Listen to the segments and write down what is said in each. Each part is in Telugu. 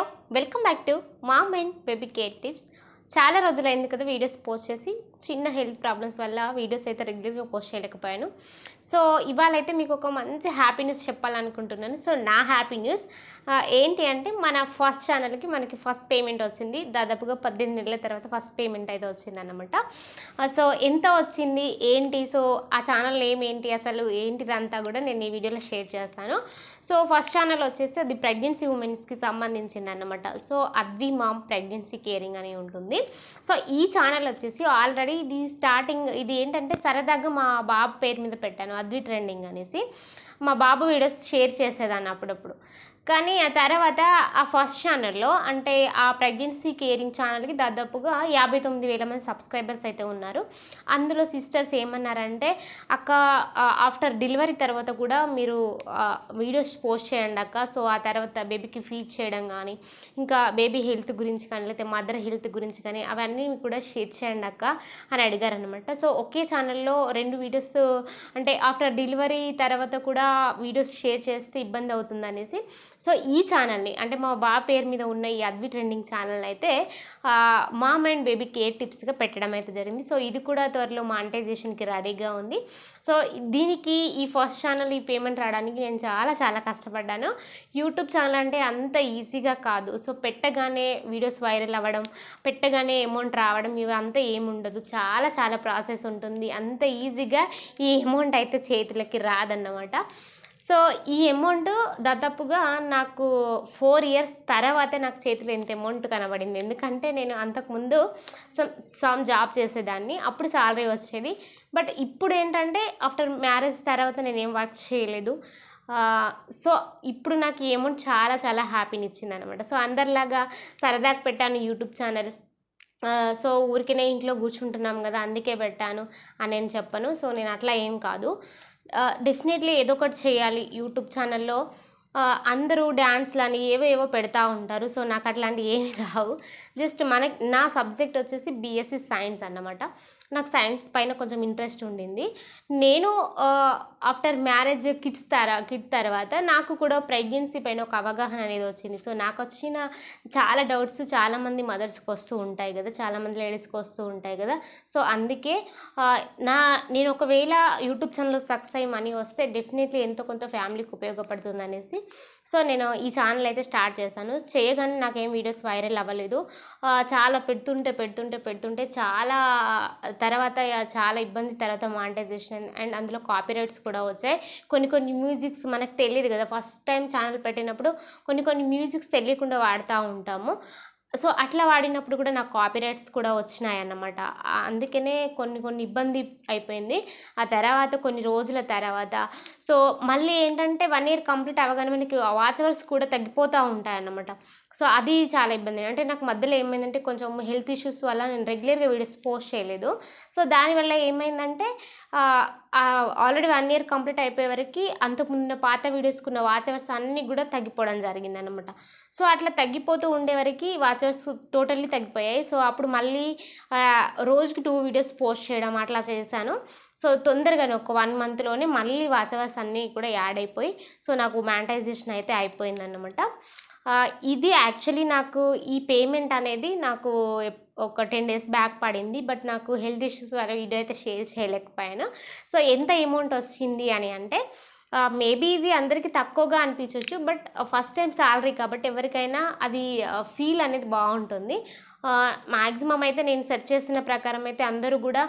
Hello welcome back to mom and baby care tips. చాలా రోజులైంది కదా వీడియోస్ పోస్ట్ చేసి చిన్న హెల్త్ ప్రాబ్లమ్స్ వల్ల వీడియోస్ అయితే రెగ్యులర్గా పోస్ట్ చేయలేకపోయాను. సో ఇవాళ అయితే మీకు ఒక మంచి హ్యాపీ న్యూస్ చెప్పాలనుకుంటున్నాను. సో నా హ్యాపీ న్యూస్ ఏంటి అంటే మన ఫస్ట్ ఛానల్కి మనకి ఫస్ట్ పేమెంట్ వచ్చింది. దాదాపుగా పద్దెనిమిది నెలల తర్వాత ఫస్ట్ పేమెంట్ అయితే వచ్చింది అనమాట సో ఎంత వచ్చింది ఏంటి? సో ఆ ఛానల్ నేమ్ ఏంటి? అసలు ఏంటిదంతా కూడా నేను ఈ వీడియోలో షేర్ చేస్తాను. సో ఫస్ట్ ఛానల్ వచ్చేసి అది ప్రెగ్నెన్సీ ఉమెన్స్కి సంబంధించింది అనమాట so Advi mom pregnancy caring అని ఉంటుంది. సో ఈ ఛానల్ వచ్చేసి ఆల్రెడీ ఇది స్టార్టింగ్ ఇది ఏంటంటే సరదాగా మా బాబు పేరు మీద పెట్టాను అద్వి ట్రెండింగ్ అనేసి. మా బాబు వీడియోస్ షేర్ చేసేదాన్ని అప్పుడప్పుడు. కానీ ఆ తర్వాత ఆ ఫస్ట్ ఛానల్లో అంటే ఆ ప్రెగ్నెన్సీ కేరింగ్ ఛానల్కి దాదాపుగా యాభై తొమ్మిది వేల మంది సబ్స్క్రైబర్స్ అయితే ఉన్నారు. అందులో సిస్టర్స్ ఏమన్నారంటే అక్క ఆఫ్టర్ డెలివరీ తర్వాత కూడా మీరు వీడియోస్ పోస్ట్ చేయండి అక్క. సో ఆ తర్వాత బేబీకి ఫీడ్ చేయడం కానీ ఇంకా బేబీ హెల్త్ గురించి కానీ లేకపోతే మదర్ హెల్త్ గురించి కానీ అవన్నీ కూడా షేర్ చేయండి అక్క అని అడిగారు అనమాట సో ఒకే ఛానల్లో రెండు వీడియోస్ అంటే ఆఫ్టర్ డెలివరీ తర్వాత కూడా వీడియోస్ షేర్ చేస్తే ఇబ్బంది అవుతుంది అనేసి సో ఈ ఛానల్ని అంటే మా బా పేరు మీద ఉన్న ఈ అద్వి ట్రెండింగ్ ఛానల్ అయితే మామ్ అండ్ బేబీ కేర్ టిప్స్గా పెట్టడం అయితే జరిగింది. సో ఇది కూడా త్వరలో మానిటైజేషన్కి రెడీగా ఉంది. సో దీనికి ఈ ఫస్ట్ ఛానల్ ఈ పేమెంట్ రావడానికి నేను చాలా చాలా కష్టపడ్డాను. యూట్యూబ్ ఛానల్ అంటే అంత ఈజీగా కాదు. సో పెట్టగానే వీడియోస్ వైరల్ అవ్వడం పెట్టగానే అమౌంట్ రావడం ఇవి అంతా ఏముండదు. చాలా చాలా ప్రాసెస్ ఉంటుంది. అంత ఈజీగా ఈ అమౌంట్ అయితే చేతులకి రాదన్నమాట. సో ఈ అమౌంట్ దాదాపుగా నాకు ఫోర్ ఇయర్స్ తర్వాతే నాకు చేతిలో ఇంత అమౌంట్ కనబడింది. ఎందుకంటే నేను అంతకుముందు సమ్ సమ్ జాబ్ చేసేదాన్ని. అప్పుడు సాలరీ వచ్చేది. బట్ ఇప్పుడు ఏంటంటే ఆఫ్టర్ మ్యారేజ్ తర్వాత నేను ఏం వర్క్ చేయలేదు సో ఇప్పుడు నాకు ఈ అమౌంట్ చాలా చాలా హ్యాపీని ఇచ్చింది అనమాట సో అందరిలాగా సరదాగా పెట్టాను యూట్యూబ్ ఛానల్ సో ఊరికనే ఇంట్లో కూర్చుంటున్నాం కదా అందుకే పెట్టాను అని నేను చెప్పను. సో నేను అట్లా ఏం కాదు. డెఫినెట్లీ ఏదో ఒకటి చేయాలి యూట్యూబ్ ఛానల్లో. అందరూ డ్యాన్స్లు అని ఏవో ఏవో పెడతా ఉంటారు. సో నాకు అట్లాంటివి ఏమి రావు. జస్ట్ మన నా సబ్జెక్ట్ వచ్చేసి బీఎస్సీ సైన్స్ అన్నమాట. నాకు సైన్స్ పైన కొంచెం ఇంట్రెస్ట్ ఉండింది. నేను ఆఫ్టర్ మ్యారేజ్ కిడ్స్ తర కిడ్ తర్వాత నాకు కూడా ప్రెగ్నెన్సీ పైన ఒక అవగాహన అనేది వచ్చింది. సో నాకు వచ్చిన చాలా డౌట్స్ చాలామంది మదర్స్కి వస్తూ ఉంటాయి కదా. చాలామంది లేడీస్కి వస్తూ ఉంటాయి కదా. సో అందుకే నా నేను ఒకవేళ యూట్యూబ్ ఛానల్లో సక్సెస్ అయ్యి మనీ వస్తే డెఫినెట్లీ ఎంతో కొంత ఫ్యామిలీకి ఉపయోగపడుతుంది అనేసి సో నేను ఈ ఛానల్ అయితే స్టార్ట్ చేశాను. చేయగానే నాకేం వీడియోస్ వైరల్ అవ్వలేదు. చాలా పెడుతుంటే పెడుతుంటే పెడుతుంటే చాలా తర్వాత చాలా ఇబ్బంది తర్వాత మానిటైజేషన్ అండ్ అందులో కాపీరైట్స్ కూడా వచ్చాయి. కొన్ని కొన్ని మ్యూజిక్స్ మనకు తెలియదు కదా ఫస్ట్ టైం ఛానల్ పెట్టినప్పుడు కొన్ని కొన్ని మ్యూజిక్స్ తెలియకుండా వాడుతూ ఉంటాము. సో అట్లా వాడినప్పుడు కూడా నాకు కాపీరైట్స్ కూడా వచ్చినాయి అన్నమాట అందుకనే కొన్ని కొన్ని ఇబ్బంది అయిపోయింది. ఆ తర్వాత కొన్ని రోజుల తర్వాత. సో మళ్ళీ ఏంటంటే వన్ ఇయర్ కంప్లీట్ అవ్వగానే మనకి వాచ్ అవర్స్ కూడా తగ్గిపోతూ ఉంటాయి అన్నమాట సో అది చాలా ఇబ్బంది. అంటే నాకు మధ్యలో ఏమైందంటే కొంచెం హెల్త్ ఇష్యూస్ వల్ల నేను రెగ్యులర్గా వీడియోస్ పోస్ట్ చేయలేదు. సో దానివల్ల ఏమైందంటే ఆల్రెడీ వన్ ఇయర్ కంప్లీట్ అయిపోయే వరకు అంతకుముందు పాత వీడియోస్కున్న వాచ్ అవర్స్ అన్నీ కూడా తగ్గిపోవడం జరిగింది అనమాట సో అట్లా తగ్గిపోతూ ఉండే వరకు వాచ్ టోటల్లీ తగ్గిపోయాయి. సో అప్పుడు మళ్ళీ రోజుకి టూ వీడియోస్ పోస్ట్ చేయడం అట్లా చేశాను. సో తొందరగానే ఒక వన్ మంత్లోనే మళ్ళీ వాచ్ అవర్స్ అన్నీ కూడా యాడ్ అయిపోయి సో నాకు మ్యానిటైజేషన్ అయితే అయిపోయిందన్నమాట. ఇది యాక్చువల్లీ నాకు ఈ పేమెంట్ అనేది నాకు ఒక టెన్ డేస్ బ్యాక్ పడింది బట్ నాకు హెల్త్ ఇష్యూస్ వల్ల వీడియో అయితే షేర్ చేయలేకపోయాను. సో ఎంత అమౌంట్ వచ్చింది అని అంటే మేబీ ఇది అందరికీ తక్కువగా అనిపించవచ్చు బట్ ఫస్ట్ టైం శాలరీ కాబట్టి ఎవరికైనా అది ఫీల్ అనేది బాగుంటుంది. మ్యాక్సిమం అయితే నేను సెర్చ్ చేసిన ప్రకారం అయితే అందరూ కూడా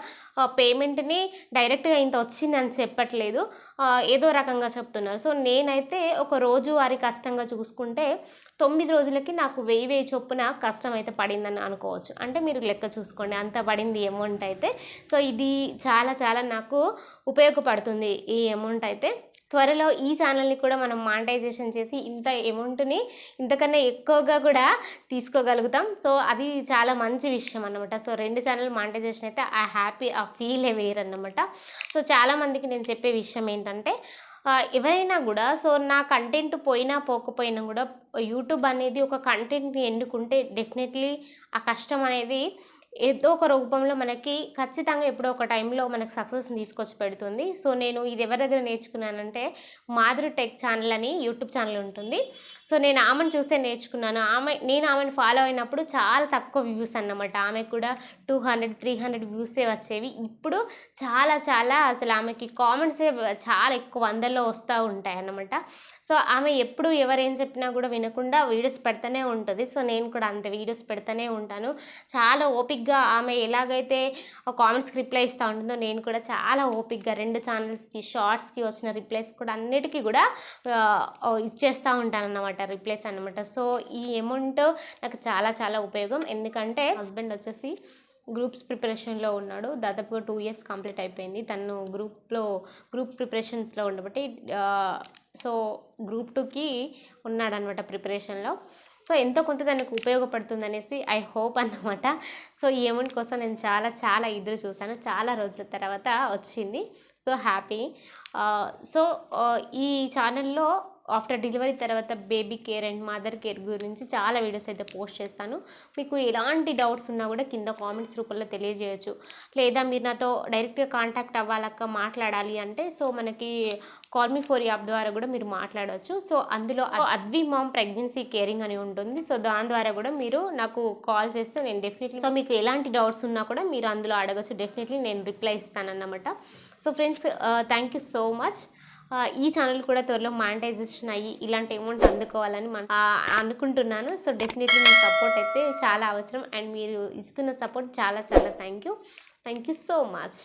పేమెంట్ని డైరెక్ట్గా ఇంత వచ్చిందని చెప్పట్లేదు. ఏదో రకంగా చెప్తున్నారు. సో నేనైతే ఒక రోజు వారి కష్టంగా చూసుకుంటే తొమ్మిది రోజులకి నాకు వెయ్యి వెయ్యి చొప్పున కష్టం అయితే పడిందని అనుకోవచ్చు. అంటే మీరు లెక్క చూసుకోండి అంత పడింది అమౌంట్ అయితే. సో ఇది చాలా చాలా నాకు ఉపయోగపడుతుంది ఈ అమౌంట్ అయితే. త్వరలో ఈ ఛానల్ని కూడా మనం మానిటైజేషన్ చేసి ఇంత అమౌంట్ని ఇంతకన్నా ఎక్కువగా కూడా తీసుకోగలుగుతాం. సో అది చాలా మంచి విషయం అన్నమాట. సో రెండు ఛానల్ మానిటైజేషన్ అయితే ఆ హ్యాపీ ఆ ఫీల్ వేరన్నమాట. సో చాలామందికి నేను చెప్పే విషయం ఏంటంటే ఎవరైనా కూడా సో నా కంటెంట్ పోయినా పోకపోయినా కూడా యూట్యూబ్ అనేది ఒక కంటెంట్ని ఎన్నుకుంటే డెఫినెట్లీ ఆ కష్టం అనేది ఏదో ఒక రూపంలో మనకి ఖచ్చితంగా ఎప్పుడో ఒక టైంలో మనకు సక్సెస్ని తీసుకొచ్చి పెడుతుంది. సో నేను ఇది ఎవరి దగ్గర నేర్చుకున్నానంటే మాధురి టెక్ ఛానల్ అని యూట్యూబ్ ఛానల్ ఉంటుంది. సో నేను ఆమెను చూసే నేర్చుకున్నాను. ఆమె నేను ఆమెను ఫాలో అయినప్పుడు చాలా తక్కువ వ్యూస్ అన్నమాట. ఆమె కూడా టూ హండ్రెడ్ త్రీ హండ్రెడ్ వ్యూసే వచ్చేవి. ఇప్పుడు చాలా చాలా అసలు ఆమెకి కామెంట్సే చాలా ఎక్కువ వందల్లో వస్తూ ఉంటాయి అన్నమాట. సో ఆమె ఎప్పుడు ఎవరేం చెప్పినా కూడా వినకుండా వీడియోస్ పెడతానే ఉంటుంది. సో నేను కూడా అంత వీడియోస్ పెడతానే ఉంటాను. చాలా ఓపిక్గా ఆమె ఎలాగైతే కామెంట్స్కి రిప్లై ఇస్తూ ఉంటుందో నేను కూడా చాలా ఓపిక్గా రెండు ఛానల్స్కి షార్ట్స్కి వచ్చిన రిప్లైస్ కూడా అన్నిటికీ కూడా ఇచ్చేస్తూ ఉంటాను అన్నమాట రిప్లైస్ అన్నమాట. సో ఈ అమౌంట్ నాకు చాలా చాలా ఉపయోగం. ఎందుకంటే హస్బెండ్ వచ్చేసి గ్రూప్స్ ప్రిపరేషన్లో ఉన్నాడు. దాదాపుగా టూ ఇయర్స్ కంప్లీట్ అయిపోయింది. తను గ్రూప్లో గ్రూప్ ప్రిపరేషన్స్లో ఉండబట్టి సో గ్రూప్ టూకి ఉన్నాడనమాట ప్రిపరేషన్లో సో ఎంతో కొంత తనకు ఉపయోగపడుతుంది అనేసి ఐ హోప్ అన్నమాట. సో ఈ అమౌంట్ కోసం నేను చాలా చాలా ఎదురు చూశాను. చాలా రోజుల తర్వాత వచ్చింది. సో హ్యాపీ సో ఈ ఛానల్లో ఆఫ్టర్ డెలివరీ తర్వాత baby care and mother care గురించి చాలా వీడియోస్ అయితే పోస్ట్ చేస్తాను. మీకు ఎలాంటి డౌట్స్ ఉన్నా కూడా కింద కామెంట్స్ రూపంలో తెలియజేయచ్చు. లేదా మీరు నాతో డైరెక్ట్గా కాంటాక్ట్ అవ్వాలక్క మాట్లాడాలి అంటే సో మనకి కాల్మీ ఫోర్ యాప్ ద్వారా కూడా మీరు మాట్లాడవచ్చు సో అందులో అద్వి మామ్ ప్రెగ్నెన్సీ కేరింగ్ అని ఉంటుంది. సో దాని ద్వారా కూడా మీరు నాకు కాల్ చేస్తే నేను డెఫినెట్లీ సో మీకు ఎలాంటి డౌట్స్ ఉన్నా కూడా మీరు అందులో అడగచ్చు. డెఫినెట్లీ నేను reply ఇస్తానన్నమాట. So friends thank you so much. ఈ ఛానల్ కూడా త్వరలో మానిటైజేషన్ అయ్యి ఇలాంటి అమౌంట్ అందుకోవాలని మన అనుకుంటున్నాను. సో డెఫినెట్లీ మీ సపోర్ట్ అయితే చాలా అవసరం. అండ్ మీరు ఇస్తున్న సపోర్ట్ చాలా చాలా thank you thank you so much